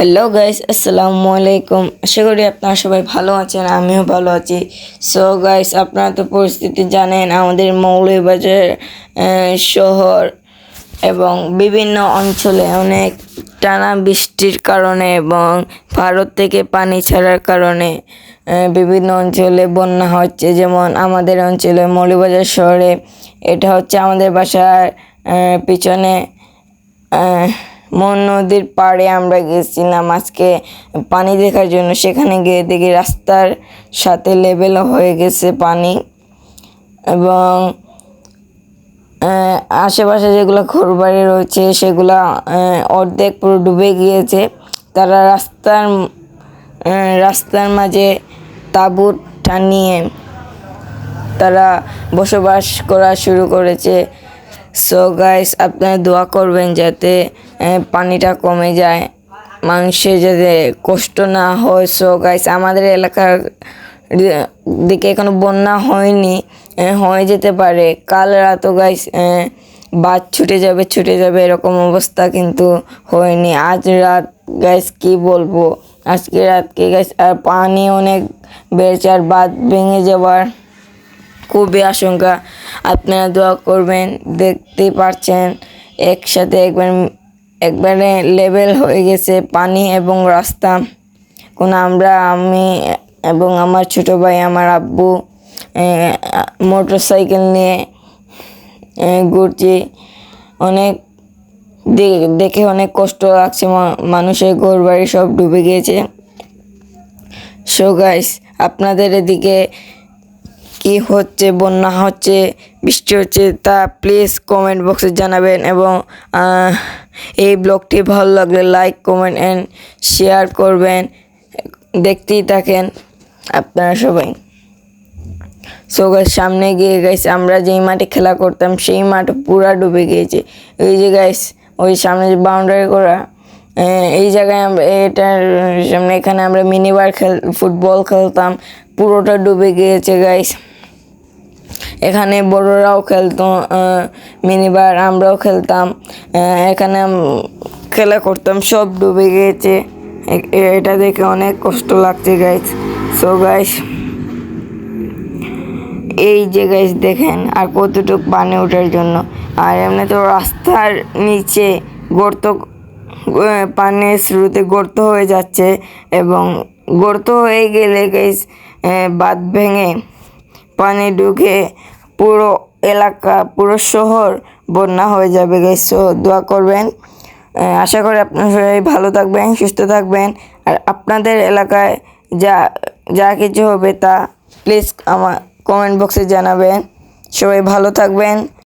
Hello guys আসসালামু আলাইকুম আশা করি আপনারা সবাই ভালো আছেন, আমিও ভালো আছি। সো গাইস আপনারা তো পরিস্থিতি জানেন, আমাদের মৌলভীবাজার শহর এবং বিভিন্ন অঞ্চলে অনেক টানা বৃষ্টির কারণে এবং ভারত থেকে পানি ছাড়ার কারণে বিভিন্ন অঞ্চলে বন্যা হচ্ছে। যেমন আমাদের অঞ্চলে মৌলভীবাজার শহরে, এটা হচ্ছে আমাদের বাসার পিছনে মন নদীর পাড়ে আমরা গেছিলাম আজকে পানি দেখার জন্য। সেখানে গিয়ে দেখি রাস্তার সাথে লেভেল হয়ে গেছে পানি এবং আশেপাশে যেগুলো ঘরবাড়ি রয়েছে সেগুলো অর্ধেক পুরো ডুবে গিয়েছে। তারা রাস্তার রাস্তার মাঝে তাঁবু টানিয়ে তারা বসবাস করা শুরু করেছে। সো গাইস আপনারা দোয়া করবেন যাতে পানিটা কমে যায়, মানুষের যাতে কষ্ট না হয়। সো গাইস আমাদের এলাকার দিকে এখনও বন্যা হয়নি হয়ে যেতে পারে। কাল রাতও গাইস বাদ ছুটে যাবে ছুটে যাবে, এরকম অবস্থা কিন্তু হয়নি। আজ রাত গাইস কি বলব? আজকে রাতকে গাইস আর পানি অনেক বেড়েছে, আর বাদ ভেঙে যাওয়ার খুবই আশঙ্কা। আপনারা দোয়া করবেন দেখতেই পারছেন, একসাথে একবার, একবারে লেভেল হয়ে গেছে পানি এবং রাস্তা। কোন আমরা, আমি এবং আমার ছোট ভাই, আমার আব্বু মোটর সাইকেল নিয়ে ঘুরছি। অনেক দেখে অনেক কষ্ট লাগছে মানুষের ঘর বাড়ি সব ডুবে গিয়েছে। সো গাইস আপনাদের এদিকে কি হচ্ছে, বন্যা হচ্ছে, বৃষ্টি হচ্ছে, তা প্লিজ কমেন্ট বক্সে জানাবেন এবং এই ব্লগটি ভালো লাগলে লাইক কমেন্ট অ্যান্ড শেয়ার করবেন। দেখতেই থাকেন আপনারা সবাই। সো সামনে গিয়ে গাইস আমরা যেই মাঠে খেলা করতাম, সেই মাঠ পুরা ডুবে গিয়েছে। ওই যে গাইস ওই সামনে যে বাউন্ডারি করা এই জায়গায় আমরা, এটার সামনে এখানে আমরা মিনিবার খেল ফুটবল খেলতাম, পুরোটা ডুবে গিয়েছে গাইস এখানে বড়রাও খেলতো মিনিবার আমরাও খেলতাম এখানে খেলা করতাম, সব ডুবে গিয়েছে। এটা দেখে অনেক কষ্ট লাগছে গাইস সো গাইস এই যে গাইস দেখেন আর কতটুকু পানি ওঠার জন্য। আর এমনি তো রাস্তার নিচে গর্ত পানির স্রোতে গর্ত হয়ে যাচ্ছে এবং গর্ত হয়ে গেলে গাইস বাঁধ ভেঙে পানি ঢুকে পুরো এলাকা, পুরো শহর বন্যা হয়ে যাবে গাইস সো দোয়া করবেন। আশা করি আপনারা সবাই ভালো থাকবেন, সুস্থ থাকবেন। আর আপনাদের এলাকায় যা যা কিছু হবে তা প্লিজ আমার কমেন্ট বক্সে জানাবেন। সবাই ভালো থাকবেন।